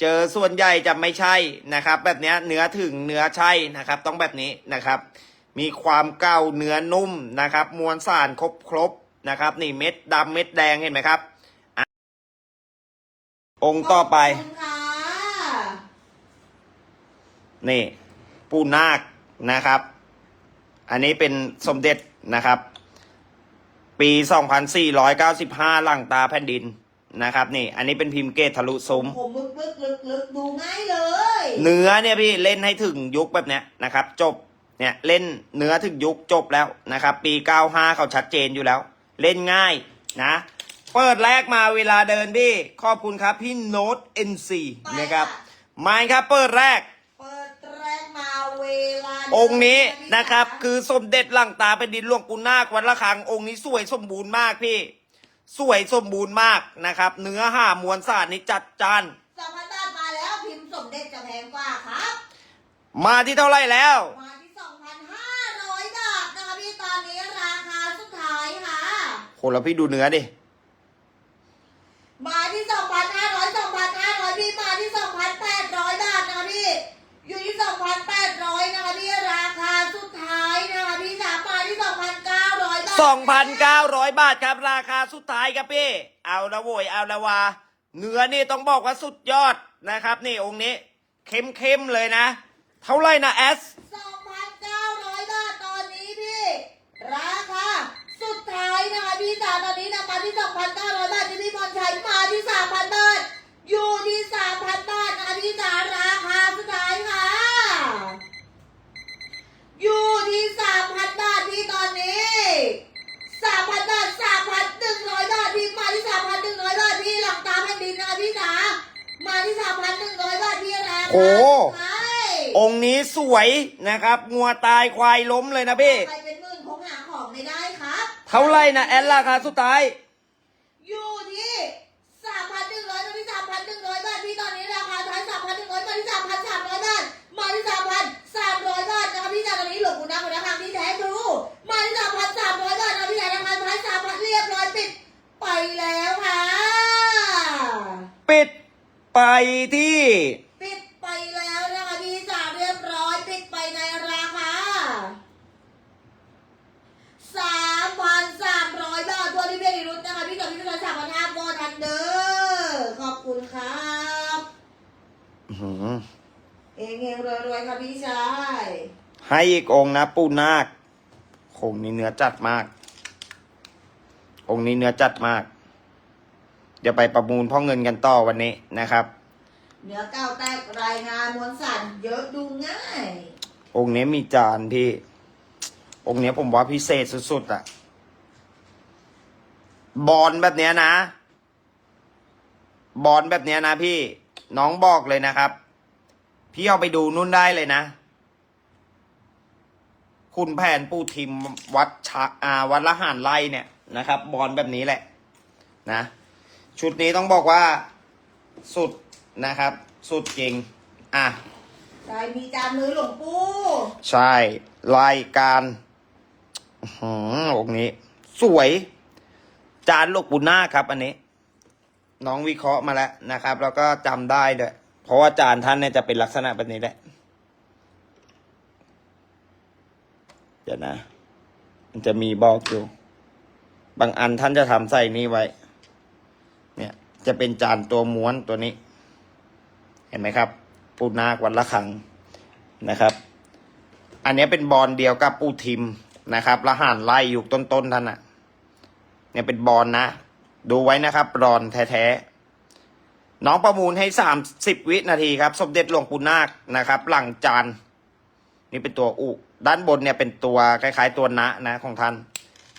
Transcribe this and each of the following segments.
เจอส่วนใหญ่จะไม่ใช่นะครับ แบบเนี้ยเนื้อถึงเนื้อใช่นะครับ ต้องแบบนี้นะครับ มีความเก่าเนื้อนุ่มนะครับ มวลสารครบครบนะครับ นี่เม็ดดำเม็ดแดงเห็นไหมครับอะองค์ต่อไปขบคุณค่ะนี่ ปูนาคนะครับ อันนี้เป็นสมเด็จนะครับ ปี 2495 หลังตาแผ่นดิน นะครับนี่ อันนี้เป็นพิมพ์เกตทะลุซุ้ม ผมมึกมึกลึกลึกดูง่ายเลยเนื้อเนี่ยพี่เล่นให้ถึงยุคแบบเนี้ยนะครับ จบเนี่ยเล่นเนื้อถึงยุคจบแล้วนะครับ ปี 95 เขาชัดเจนอยู่แล้ว เล่นง่ายนะเปิดแรกมาเวลาเดินพี่ ขอบคุณครับพี่โน้ต NC นะครับมาครับเปิดแรก เปิดแรกมาเวลาองค์นี้นะครับอคือสมเด็จหลังตาเป็นดินหลวงปู่นาควัดละคังองค์นี้สวยสมบูรณ์มากพี่ สวยสมบูรณ์มากนะครับ เนื้อห้ามวลสารนี่จัดจานสองพันบาทมาแล้วพิมพ์สมเด็จจะแพงกว่าครับ มาที่เท่าไหร่แล้ว มาที่สองพันห้าร้อยบาทนะคะพี่ตอนนี้ราคาสุดท้ายค่ะโหแล้วพี่ดูเนื้อดิ มาที่สอง 2,900 บาทครับราคาสุดท้ายครับพี่ เอาละโวยเอาละวาเนื้อนี่ต้องบอกว่าสุดยอดนะครับ นี่องค์นี้เข้มๆเลยนะ เท่าไหร่นะแอสสองพันเก้าร้อยบาทตอนนี้พี่ ราคาสุดท้ายนะคะพี่สามตอนนี้นะมาที่สองพันเก้าร้อยบาทที่พี่พรชัยมาที่สามพันบาท อยู่ที่สามพันบาทนะคะพี่จ๋าราคาสุดท้ายค่ะ อยู่ที่สามพันบาทพี่ตอนนี้สามพันบาทสามพันหนึ่งร้อยบาทพี่มาที่สามพันหนึ่งร้อยบาทพี่หลังตาแผ่นดินนะคะพี่จ๋ามาที่สามพันหนึ่งร้อยบาทพี่ราคาโอ้สุดท้ายองค์นี้สวยนะครับงัวตายควายล้มเลยนะพี่ ใครเป็นหมื่นคงหาของไม่ได้ครับ เท่าไหร่นะแอดราคาสุดท้ายอยู่ ไปแล้วค่ะ ปิดไปที่ ปิดไปแล้วนะคะพี่จ๋าเรียบร้อยปิดไปในราคาสามพันสามร้อยบาทตัวที่เบริรุตนะคะพี่กับพี่จอยสามพันห้าโบทันเดอร์ขอบคุณครับอื้อหือเองเองรวยรวยๆค่ะพี่ชาย ให้อีกองค์นะปูนาคคงนี้เนื้อจัดมาก องค์นี้เนื้อจัดมาก เดี๋ยวไปประมูลพ่อเงินกันต่อวันนี้นะครับ เนื้อเก้าแตกรายงานมวลสารเยอะดูง่าย องค์นี้มีจานพี่ องค์นี้ผมว่าพิเศษสุดๆอะบอลแบบเนี้ยนะ บอลแบบเนี้ยนะพี่ น้องบอกเลยนะครับ พี่เอาไปดูนู่นได้เลยนะ คุณแผนปูทิมวัดชะอาวัดละหารไล่เนี่ย นะครับ บอลแบบนี้แหละนะ ชุดนี้ต้องบอกว่าสุดนะครับ สุดจริง อะใช่มีจานมือหลวงปู่ใช่รายการอื้อหือองค์นี้ สวย จานลูกบุญนาคครับ อันนี้ น้องวิเคราะห์มาแล้วนะครับ แล้วก็จำได้ด้วยเพราะว่าจานท่านเนี่ยจะเป็นลักษณะแบบนี้แหละเดี๋ยวนะ มันจะมีบอกอยู่ บางอันท่านจะทำใส่นี่ไว้ เนี่ย จะเป็นจานตัวม้วนตัวนี้ เห็นไหมครับ ปูนาควันละครังนะครับ อันนี้เป็นบอลเดียวกับปูทิมนะครับละหานไล่อยู่ต้นๆท่านน่ะเนี่ยเป็นบอลนะ ดูไว้นะครับบอลแท้ๆน้องประมูลให้สามสิบวินาทีครับ สมเด็จหลวงปู่นาคนะครับ หลังจานนี่เป็นตัวอุ ด้านบนเนี่ยเป็นตัวคล้าย ๆ ตัวนะนะของท่าน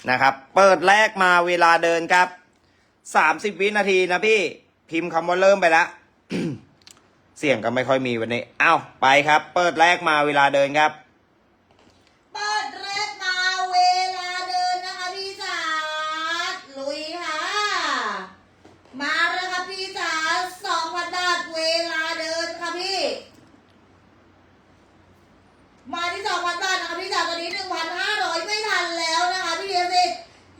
นะครับ เปิดแรกมาเวลาเดินครับสามสิบวินาทีนะพี่ พิมพ์คำว่าเริ่มไปแล้วเสียงก็ไม่ค่อยมีวันนี้ เอ้าไปครับ เปิดแรกมาเวลาเดินครับ เปิดแรกมาเวลาเดินนะคะพี่จ๋าลุยค่ะ มาแล้วค่ะพี่จ๋าสองพันบาทเวลาเดินค่ะพี่ มาที่สองพันบาทนะคะพี่จ๋าตอนนี้หนึ่งพันห้าร้อยไม่ทันแล้วนะคะพี่เดียสิ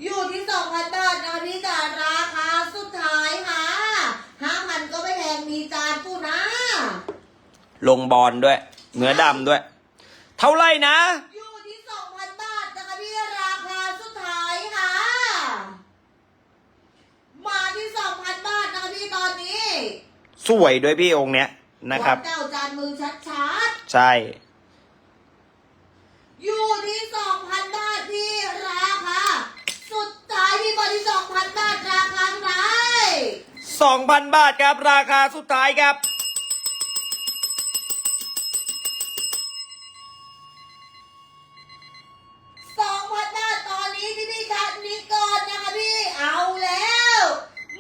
อยู่ที่สองพันบาทนะคะพี่จ๋าราคาสุดท้ายค่ะห้าพันก็ไม่แพงมีจานปูนา ลงบอลด้วย เนื้อดำด้วย เท่าไหร่นะ อยู่ที่สองพันบาทนะคะพี่ราคาสุดท้ายค่ะ มาที่สองพันบาทนะคะพี่ตอนนี้สวยด้วยพี่องค์เนี้ยนะครับวัดเจ้าจานมือชัดใช่ ๆ อยู่ที่สองพันบาทพี่ราคาสุดท้ายพี่บอลที่สองพันบาทราคาสุดท้ายสองพันบาทครับราคาสุดท้ายครับ สองพันบาทตอนนี้พี่พี่คันนี้ก่อนนะคะพี่เอาแล้ว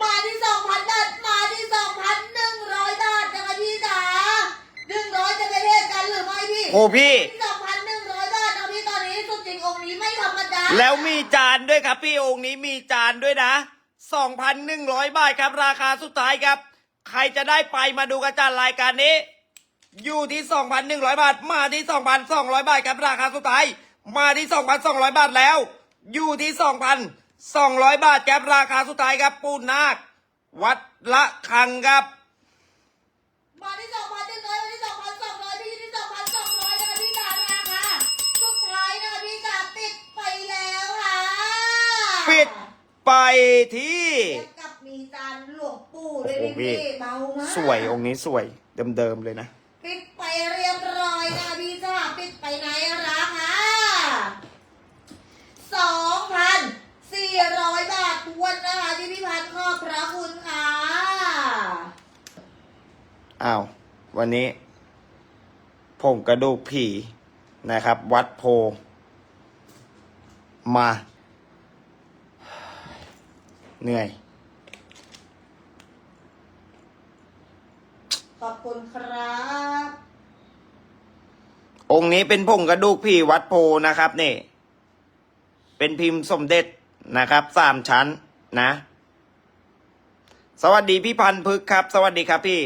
มาที่สองพันบาทมาที่สองพันหนึ่งร้อยบาทนะคะพี่จ๋าหนึ่งร้อยจะไปเรียกกันหรื อไม่พี่โอ้พี่ สองพันหนึ่งร้อยบาทนะพี่ตอนนี้สุดจริงองค์นี้ไม่ธรรมดาแล้วมีจานด้วยครับ พี่องค์นี้มีจานด้วยนะ 2,100 บาทครับ ราคาสุดท้ายครับ ใครจะได้ไปมาดูกระจานรายการนี้ อยู่ที่ 2,100 บาท มาที่ 2,200 บาทครับราคาสุดท้าย มาที่ 2,200 บาทแล้ว อยู่ที่ 2,200 บาทครับราคาสุดท้ายครับปูนาควัดละคังครับ มาที่ ปิดไปที่เทียบกับมีจานหลวงปู่ด้วยโอ้พี่โหพี่เบามากสวยองค์นี้สวยเดิมๆเลยนะ ปิดไปเรียบร้อยนะคะพี่จ๋าปิดไปในราคาสองพันสี่ร้อยบาททวนนะคะที่พี่พันธ์ขอบพระคุณค่ะ อ้าว วันนี้ผงกระดูกผีนะครับ วัดโพ มา เหนื่อย ขอบคุณครับ องค์นี้เป็นผงกระดูกผีวัดโพนะครับนี่ เป็นพิมพ์สมเด็จนะครับสามชั้นนะ สวัสดีพี่พันธุ์พึกครับ สวัสดีครับพี่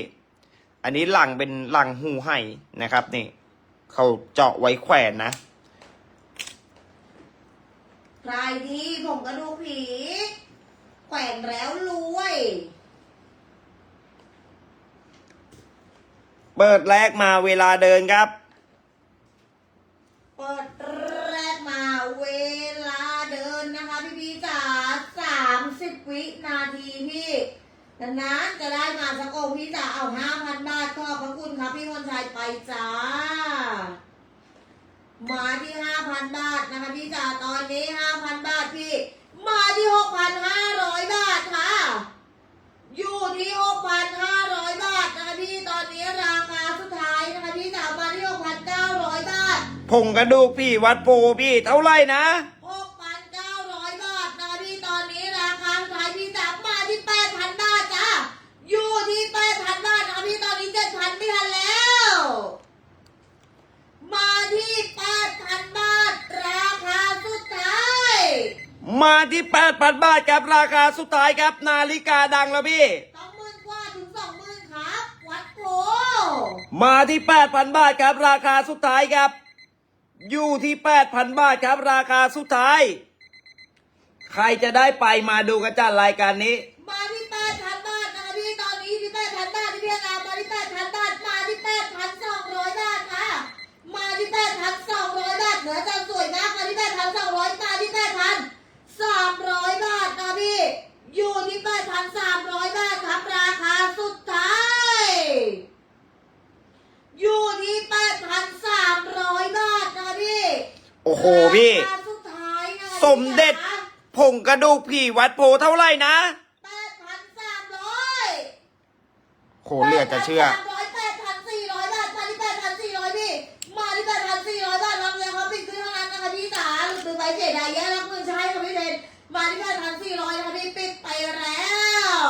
อันนี้หลังเป็นหลังหูไห่นะครับนี่เขาเจาะไว้แขวนนะใครที่ผมกระดูกผี แขวนแล้วรวย เปิดแรกมาเวลาเดินครับ เปิดแรกมาเวลาเดินนะคะพี่พี่จ๋าสามสิบวินาทีพี่ดังนั้นจะได้มาสักองค์พี่จ๋าเอาห้าพันบาทขอบพระคุณครับพี่มนชัยไปจ้ามาที่ห้าพันบาทนะคะพี่จ๋าตอนนี้ห้าพันบาทพี่ มาที่หกพันห้าร้อยบาทค่ะ อยู่ที่หกพันห้าร้อยบาทนะคะพี่ ตอนนี้ราคาสุดท้ายนะคะพี่จ๋ามาที่หกพันเก้าร้อยบาท ผงกระดูกพี่วัดปูพี่เท่าไหร่นะ หกพันเก้าร้อยบาทนะคะพี่ตอนนี้ราคาขายพี่จ๋ามาที่แปดพันบาทจ้าอยู่ที่แปดพันบาทนะคะพี่ตอนนี้เจ็ดพันไม่ทันแล้ว มาที่แปดพันบาท ราคาสุดท้าย มาที่แปดพันบาทครับราคาสุดท้ายครับนาฬิกาดังแล้วพี่สองหมื่นกว่าถึงสองหมื่นครับ วัดโพมาที่แปดพันบาทครับราคาสุดท้ายครับ อยู่ที่แปดพันบาทครับราคาสุดท้าย ใครจะได้ไปมาดูกันจัดรายการนี้ มาที่แปดพันบาทนะคะพี่ตอนนี้ที่แปดพันบาทที่เพียงอามาที่แปดพันบาทมาที่แปดพันสองร้อยบาทค่ะ มาที่แปดพันสองร้อยบาทเหนือจะสวยมากมาที่แปดพันสองร้อยมาที่แปดพัน สามร้อยบาทนะพี่ อยู่ที่แปดพันสามร้อยบาทครับราคาสุดท้าย อยู่ที่แปดพันสามร้อยบาทนะพี่โอ้โหพี่ ราคาสุดท้ายนะสมเด็จผงกระดูกผีวัดโพเท่าไหร่นะแปดพันสามร้อย โหเหลือจะเชื่อ แปดพันแปดพันสี่ร้อยบาทมาที่แปดพันสี่ร้อยพี่มาที่แปดพันสี่ร้อยบาทรับเลยครับปิดขึ้นเท่านั้นนะคะพี่จ๋าหรือซื้อไปเสียดายแย่รับมือใช้ค่ะพี่เบน มาที่แปดพันสี่ร้อยนะคะพี่ปิดไปแล้ว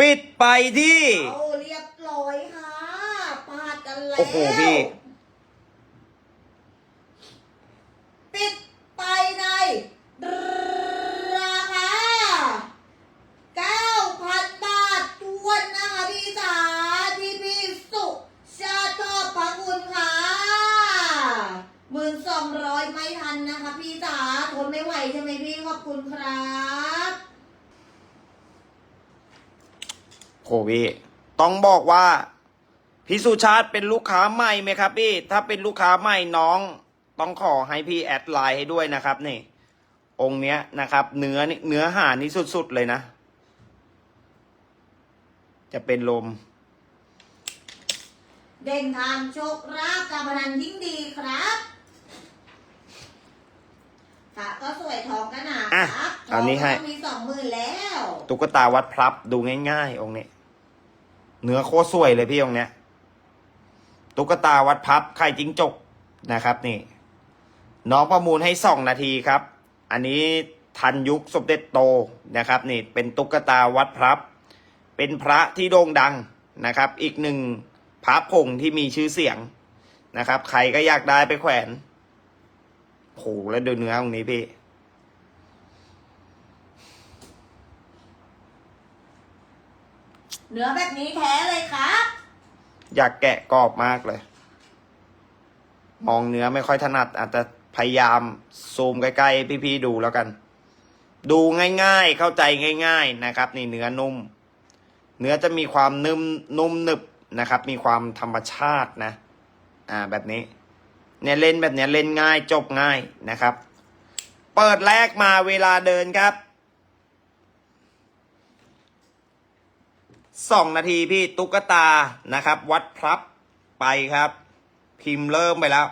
ปิดไปที่ เอาเรียบร้อยค่ะปาดกันแล้ว โอ้โหพี่ สองร้อยไม่ทันนะคะ พี่จ๋าทนไม่ไหวใช่ไหมพี่ขอบคุณครับโควิต้องบอกว่าพี่สุชาติเป็นลูกค้าใหม่ไหมครับพี่ ถ้าเป็นลูกค้าใหม่น้อง ต้องขอให้พี่แอดไลน์ให้ด้วยนะครับนี่ องค์เนี้ยนะครับ เนื้อเนื้อหานี่สุดๆเลยนะ จะเป็นลม เด่นทางโชคราบการพนันยิ่งดีครับ ค่ะก็สวยทองกันหนาอะครับเอานี้ให้ทงก็มีสองหมื่นแล้ว ตุ๊กตาวัดพลับดูง่ายๆ องค์นี้ เนื้อโคตรสวยเลยพี่องค์เนี้ย ตุ๊กตาวัดพับไข่จิ้งจกนะครับ นี่ น้องประมูลให้สองนาทีครับ อันนี้ทันยุคสมเด็จโตนะครับ นี่เป็นตุ๊กตาวัดพลับ เป็นพระที่โด่งดังนะครับ อีกหนึ่งพระผงที่มีชื่อเสียงนะครับ ใครก็อยากได้ไปแขวน โหแล้วดูเนื้อตรงนี้พี่เนื้อแบบนี้แท้เลยครับ อยากแกะกรอบมากเลย มองเนื้อไม่ค่อยถนัด อาจจะพยายามซูมใกล้ๆพี่ๆดูแล้วกัน ดูง่ายๆ เข้าใจง่าย ๆนะครับ นี่เนื้อนุ่ม เนื้อจะมีความนุ่มนุ่มหนึบนะครับ มีความธรรมชาตินะ อ่าแบบนี้ เนี่ยเล่นแบบเนี้ยเล่นง่ายจบง่ายนะครับ เปิดแรกมาเวลาเดินครับสองนาทีพี่ตุ๊กตานะครับ วัดพลับไปครับ พิมพ์เริ่มไปแล้ว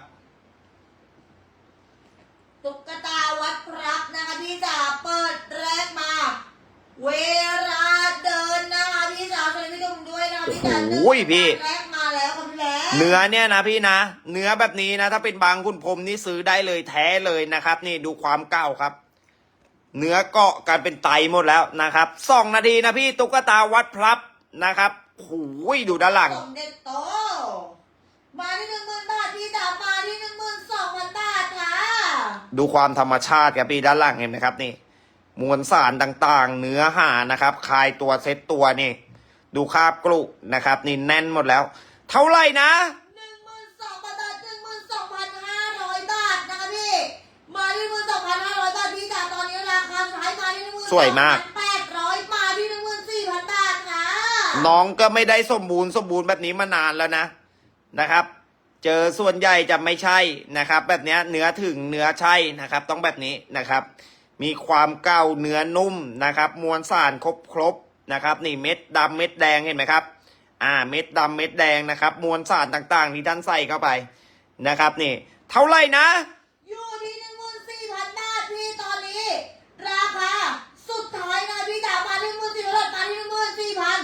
ตุ๊กตาวัดพรับนะคะพี่จ๋าเปิดแรกมา เวลาเดินนะคะพี่จ๋าสวัสดีพี่ตุ้มด้วยนะคะพี่จ๋าโอ้ยพี่แรกมา แล้วค่ะพี่แม่เนื้อเนี่ยนะพี่นะ เนื้อแบบนี้นะ ถ้าเป็นบางคุณพรมนี่ซื้อได้เลยแท้เลยนะครับ นี่ดูความเก่าครับ เนื้อเกาะกันเป็นไตหมดแล้วนะครับสองนาทีนะพี่ตุ๊กตาวัดพลับนะครับโอ้ยดูด้านหลัง สมเด็จโต มาที่หนึ่งหมื่นบาทพี่จ๋ามาที่หนึ่งหมื่นสองพันบาทค่ะดูความธรรมชาติครับพี่ด้านหลังเห็นไหมครับนี่ มวลสารต่างๆ เนื้อหานะครับ คลายตัวเซ็ตตัวนี่ ดูคาบกลุนะครับ นี่แน่นหมดแล้ว เท่าไหร่นะ หนึ่งหมื่นสองพันบาทหนึ่งหมื่นสองพันห้าร้อยบาทนะคะพี่มาที่หมื่นสองพันห้าร้อยบาทพี่จ๋าตอนนี้ราคาขายมาที่หนึ่งหมื่นสวยมาก แปดร้อยมาที่หนึ่งหมื่นสี่พันบาทค่ะน้องก็ไม่ได้สมบูรณ์สมบูรณ์แบบนี้มานานแล้วนะนะครับ เจอส่วนใหญ่จะไม่ใช่นะครับ แบบเนี้ยเนื้อถึงเนื้อใช่นะครับ ต้องแบบนี้นะครับ มีความเก่าเนื้อนุ่มนะครับ มวลสารครบครบนะครับ นี่เม็ดดำเม็ดแดงเห็นไหมครับ อ่าเม็ดดำเม็ดแดงนะครับ มวลสารต่างๆที่ท่านใส่เข้าไปนะครับนี่ เท่าไหร่นะ อยู่ที่หนึ่งหมื่นสี่พันบาทพี่ตอนนี้ ราคาสุดท้ายนะพี่จ๋ามาที่หมื่นสี่พันมาที่หนึ่งหมื่นสี่พัน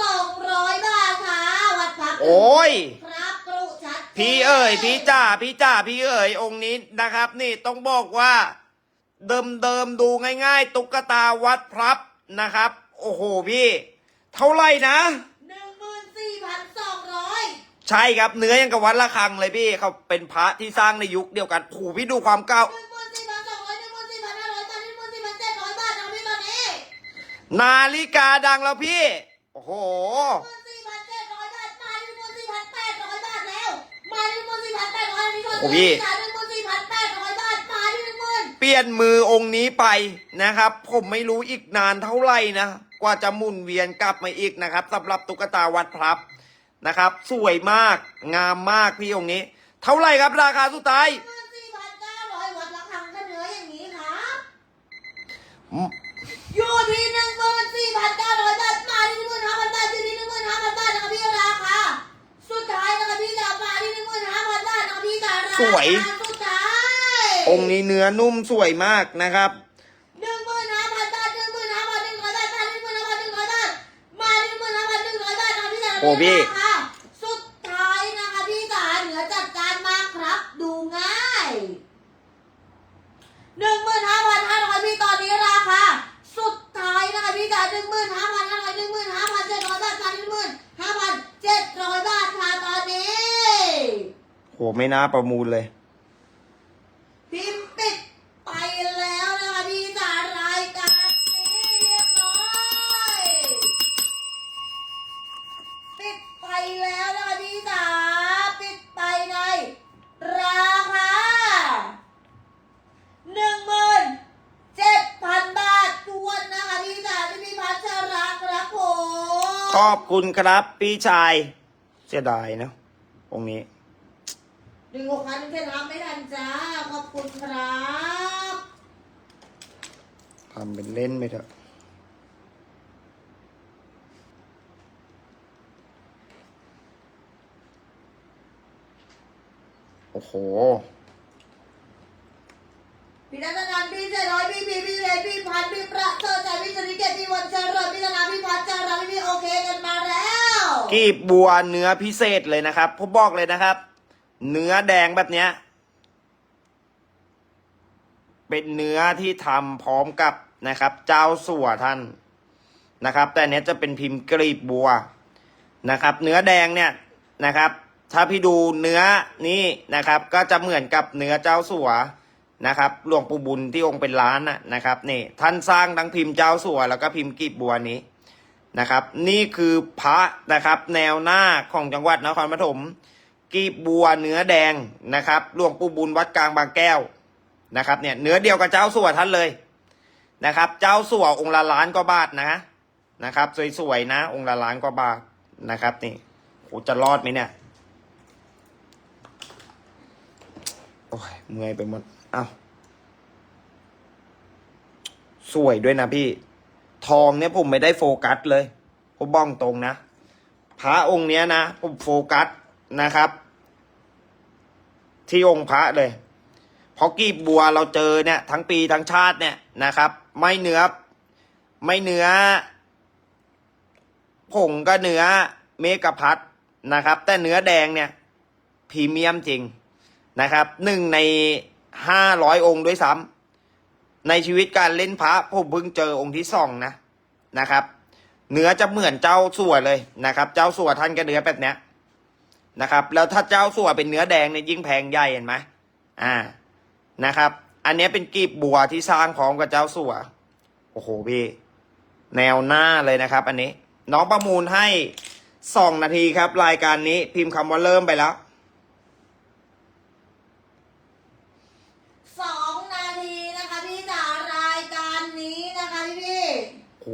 สองร้อยบาทค่ะวัดพักโอ้ยครับกรุชัดจนพี่เอ๋ยพี่จ่าพี่จ่าพี่เอ๋ยองค์นี้นะครับ นี่ต้องบอกว่าเดิมเดิมๆดูง่าย ๆ ตุ๊กตาวัดพลับนะครับ โอ้โหพี่ เท่าไหร่นะ หนึ่งหมื่นสี่พันสองร้อยใช่ครับเนื้อยังกับวัดละคังเลยพี่เขาเป็นพระที่สร้างในยุคเดียวกันโอ้โหพี่ดูความเก่าหนึ่งหมื่นสี่พันสองร้อยหนึ่งหมื่นสี่พันห้าร้อยบาทหนึ่งหมื่นสี่พันเจ็ดร้อยบาทนะพี่ตอนนี้นาฬิกาดังแล้วพี่ โอ้โหหนึ่งหมื่นสี่พันเจ็ดร้อยบาทมาที่หนึ่งหมื่นสี่พันแปดร้อยบาทแล้วมาที่หนึ่งหมื่นสี่พันแปดร้อยนี่ชนโอ้พี่ ปลี่ยนมือองค์นี้ไปนะครับ ผมไม่รู้อีกนานเท่าไหร่นะ กว่าจะหมุนเวียนกลับมาอีกนะครับสำหรับตุ๊กตาวัดพลับนะครับ สวยมากงามมากพี่องค์นี้ เท่าไหร่ครับราคาสุดท้ายหนึ่งสี่พันเก้าร้อยวัดละครั้งกันเนื้ออย่างนี้ครับอืมอยู่ที่หนึ่งหมื่นสี่พันเก้าร้อยบาทมาที่หนึ่งหมื่นห้าพันบาทอยู่ที่หนึ่งหมื่นห้าพันบาทนะคะพี่ราคาสุดท้ายนะคะพี่จ๋ามาที่หนึ่งหมื่นห้าพันบาทนะคะพี่จ๋าราคาสวยสุดท้าย องค์นี้เนื้อนุ่มสวยมากนะครับหนึ่งหมื่นห้าพันบาทหนึ่งหมื่นห้าพันหนึ่งร้อยบาทหนึ่งหมื่นห้าพันหนึ่งร้อยบาทมาหนึ่งหมื่นห้าพันหนึ่งร้อยบาทนะคะพี่จ๋าโอ้พี่ราคาสุดท้ายนะคะพี่จ๋าเหนือจัดการมากครับ ดูง่ายหนึ่งหมื่นห้าพันห้าร้อยพี่ตอนนี้ราคาสุดท้ายนะคะพี่จ๋าหนึ่งหมื่นห้าพันห้าร้อยหนึ่งหมื่นห้าพันเจ็ดร้อยบาทมาที่หนึ่งหมื่นห้าพันเจ็ดร้อยบาทค่ะตอนนี้โหไม่น่าประมูลเลย พิมพ์ปิดไปแล้วนะคะพี่จ๋ารายการนี้เรียบร้อยปิดไปแล้วนะคะพี่จ๋าปิดไปในราคา ขอบ คุณครับ พี่ชาย เสียดายเนอะองค์นี้หนึ่งหกพันแค่รับไม่ทันจ้า ขอบคุณครับทำเป็นเล่นไปเถอะโอ้โห พี่นัทนันท์พี่เจร้อยพี่พี่พี่เลพี่พันพี่ประเสริฐใจพี่ชนิเกตพี่วันเจริญพี่ธนาพี่พันเจริญพี่โอเคกันมาแล้ว กีบบัวเนื้อพิเศษเลยนะครับผมบอกเลยนะครับ เนื้อแดงแบบเนี้ย เป็นเนื้อที่ทำพร้อมกับนะครับ เจ้าสัวท่านนะครับ แต่เนี้ยจะเป็นพิมพ์กรีบบัวนะครับ เนื้อแดงเนี่ยนะครับ ถ้าพี่ดูเนื้อนี้นะครับ ก็จะเหมือนกับเนื้อเจ้าสัวนะครับหลวงปู่บุญที่องค์เป็นล้านน่ะนะครับนี่ท่านสร้างทั้งพิมพ์เจ้าสัวแล้วก็พิมพ์กรีบบัวนี้ นะครับ นี่คือพระนะครับ แนวหน้าของจังหวัดนครปฐมกีบบัวเนื้อแดงนะครับหลวงปู่บุญวัดกลางบางแก้วนะครับเนี่ยเนื้อเดียวกับเจ้าสัวท่านเลยนะครับ เจ้าสัวองค์ละล้านกว่าบาทนะนะครับ สวยๆนะ องค์ละล้านกว่าบาทนะครับนี่โหจะรอดไหมเนี่ยโอ้ยเมื่อยไปหมดเอ้าสวยด้วยนะพี่ ทองเนี่ยผมไม่ได้โฟกัสเลย ผมบ้องตรงนะ พระองค์เนี้ยนะ ผมโฟกัสนะครับ ที่องค์พระเลยเพราะกีบบัวเราเจอเนี่ย ทั้งปีทั้งชาติเนี่ยนะครับ ไม่เนื้อไม่เนื้อผงก็เนื้อเมกะพัดนะครับ แต่เนื้อแดงเนี่ยพรีเมียมจริงนะครับหนึ่งในห้าร้อยองค์ด้วยซ้ำ ในชีวิตการเล่นพระผมเพิ่งเจอองค์ที่สองนะนะครับ เนื้อจะเหมือนเจ้าสัวเลยนะครับ เจ้าสัวท่านก็เนื้อแบบเนี้ยนะครับ แล้วถ้าเจ้าสัวเป็นเนื้อแดงเนี่ยยิ่งแพงใหญ่เห็นไหมอ่านะครับ อันนี้เป็นกีบบัวที่สร้างพร้อมกับเจ้าสัวโอ้โหพี่แนวหน้าเลยนะครับ อันนี้ น้องประมูลให้สองนาทีครับ รายการนี้พิมพ์คำว่าเริ่มไปแล้ว สองนาทีนะคะพี่จ๋ารายการนี้นะคะพี่พี่ โอ้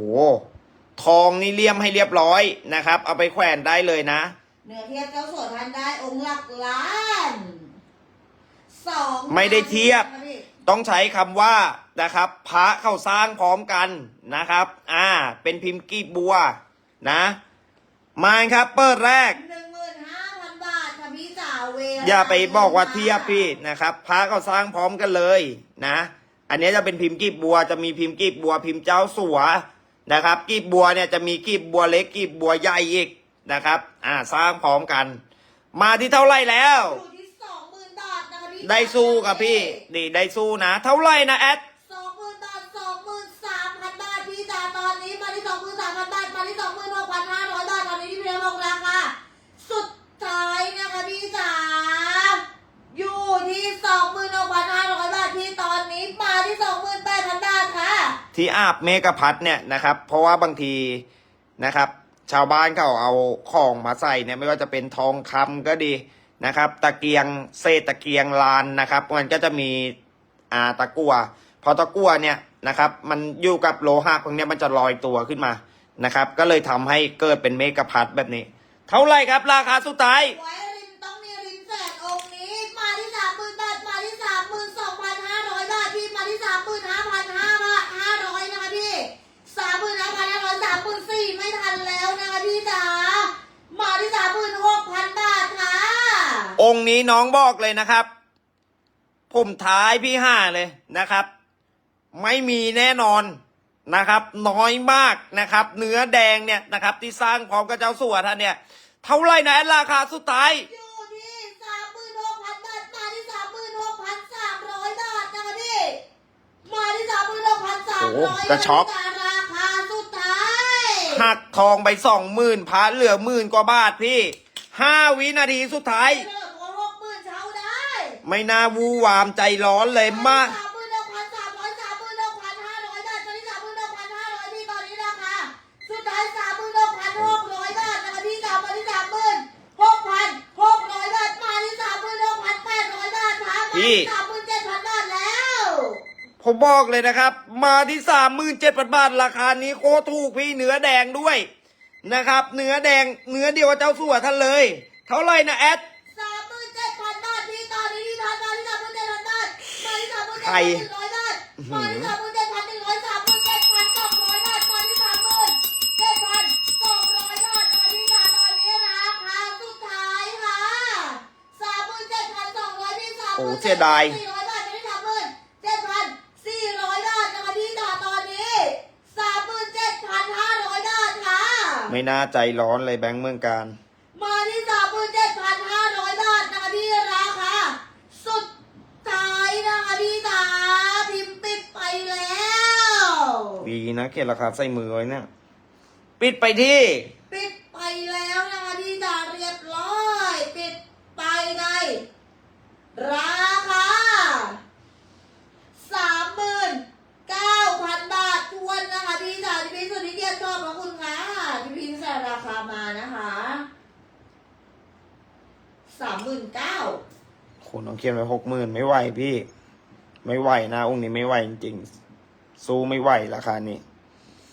โห ทองนี่เลี่ยมให้เรียบร้อยนะครับ เอาไปแขวนได้เลยนะ เนื้อเทียบเจ้าสัวทันได้องค์หลักล้านสองไม่ได้เทียบนะคะพี่ต้องใช้คำว่านะครับ พระเข้าสร้างพร้อมกันนะครับ อ่า เป็นพิมพ์กีบบัวนะมาครับเปิดแรกหนึ่งหมื่นห้าพันบาทค่ะพี่จ๋าเวลอย่าไปบอกว่าเทียบพี่นะครับพระเข้าสร้างพร้อมกันเลยนะ อันนี้จะเป็นพิมพ์กีบบัวจะมีพิมพ์กีบบัว พิมพ์เจ้าสัว นะครับ กีบบัวเนี่ยจะมีกีบบัวเล็กกีบบัวใหญ่อีกนะครับ อ่าสร้างพร้อมกัน มาที่เท่าไหร่แล้ว อยู่ที่สองหมื่นบาทนะคะพี่ได้สู้กับพี่นี่ได้สู้นะ เท่าไหร่นะแอดสองหมื่นบาทสองหมื่นสามพันบาทพี่จ๋าตอนนี้มาที่สองหมื่นสามพันบาทมาที่สองหมื่นหกพันห้าร้อยบาทตอนนี้ที่พี่เรียบอกราคาสุดท้ายนะคะพี่จ๋าอยู่ที่สองหมื่นหกพันห้าร้อยบาทพี่ตอนนี้มาที่สองหมื่นแปดพันบา ที่อาบเมกะพัดเนี่ยนะครับ เพราะว่าบางทีนะครับ ชาวบ้านเขาเอาของมาใส่เนี่ยไม่ว่าจะเป็นทองคำก็ดีนะครับ ตะเกียงเศษตะเกียงลานนะครับมันก็จะมีอ่าตะกั่วพอตะกั่วเนี่ยนะครับ มันอยู่กับโลหะพวกเนี้ยมันจะลอยตัวขึ้นมานะครับ ก็เลยทำให้เกิดเป็นเมกะพัดแบบนี้ เท่าไหร่ครับราคาสุดท้าย มหมื่นสี่ไม่ทันแล้วนะคะพี่จ๋ามาที่สามหมื่นหกพันบาทค่ะองค์นี้น้องบอกเลยนะครับ ผมท้ายพี่ห้าเลยนะครับ ไม่มีแน่นอนนะครับ น้อยมากนะครับ เนื้อแดงเนี่ยนะครับ ที่สร้างพร้อมกับเจ้าสัวท่านเนี่ย เท่าไหร่นะราคาสุดท้ายอยู่ที่สามหมื่นหกพันบาทมาที่สามหมื่นหกพันสามร้อยบาทนะคะพี่มาที่สามหมื่นหกพันสามโอ้ร้อยโหกระช็อก ราคาสุดท้าย หักทองไปสองหมื่นพาเหลือหมื่นกว่าบาทพี่ห้าวินาทีสุดท้าย เลิกว่าหกหมื่นเช้าได้ไม่น่าวูวามใจร้อนเลยมากสามหมื่นหกพันสามร้อยสามหมื่นหกพันห้าร้อยบาทตอนนี้สามหมื่นหกพันห้าร้อยพี่ตอนนี้ราคาสุดท้ายสามหมื่นหกพันหกร้อยบาทนะคะพี่สามมาที่สามหมื่นหกพันหกร้อยบาทมาที่สามหมื่นหกพันแปดร้อยบาทค่ะมาพี่ที่ สามหมื่นเจ็ดพันบาทแล้ว ผมบอกเลยนะครับ มาที่สามหมื่นเจ็ดพันบาทราคานี้โคตรถูกพี่เนื้อแดงด้วยนะครับ เนื้อแดงเนื้อเดียวกับเจ้าสัวท่านเลย เท่าไหร่นะแอดสามหมื่นเจ็ดพันบาทพี่ตอนนี้ที่ทานมาที่สามหมื่นเจ็ดพันบาทมาที่สามหมื่นเจ็ดใครพันหนึ่งร้อยบาทมาที่สามหมื่นเจ็ดพันหนึ่งร้อยสามหมื่นเจ็ดพันสองร้อยบาทมาที่สามหมื่นเจ็ดพันสองร้อยบาทมาที่ทานตอนนี้ราคาสุดท้ายค่ะสามหมื่นเจ็ดพันสองร้อยพี่สามหโอ้มื่นเสียดาย สี่ร้อยบาทมาที่สามหมื่นเจ็ดพันสี่ร้อยบาทนะคะพี่ตาตอนนี้สามหมื่นเจ็ดพันห้าร้อยบาทค่ะ ไม่น่าใจร้อนเลยแบงค์เมืองการ มาที่สามหมื่นเจ็ดพันห้าร้อยบาทนะคะพี่ราคาสุดท้ายนะคะพี่ตาพิมพ์ปิดไปแล้วดีนะเขียนราคาใส่มือไว้เนี่ยปิดไปที่ ปิดไปแล้วนะคะพี่ตาเรียบร้อย ปิดไปในราคาสามหมื่นเก้าพันบาททวนนะคะพี่ตาที่พี่สุดที่เกียรติชอบขอบคุณค่ะที่พี่ใส่ราคามานะคะ สามหมื่นเก้าคุณต้องเขียนไปหกหมื่นไม่ไหวพี่ ไม่ไหวนะองค์นี้ไม่ไหวจริงๆสู้ไม่ไหวราคานี้